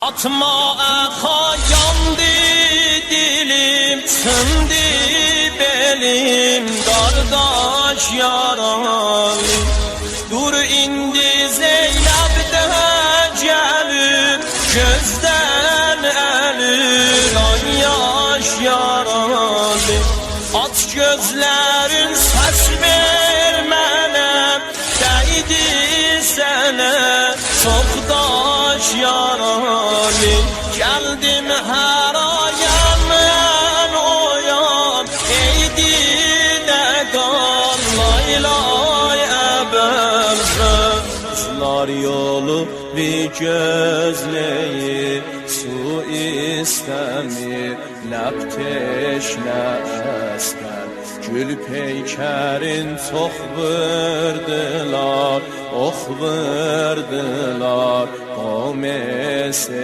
Atma aka yandı dilim Sındı belim. Kardeş yaralı Dur indi Zeynep de gelip Gözden elin Ay yaş yaralı. At gözlerin ses vermene Değdi Çok daş yaralı Geldim her ayan ben oyan. Eydi de kan lay lay ebem Kızlar yolu bir gözleyir Su istemir Lep teşne esker Gül peykerin çok vurdular Oh vurdular O mesele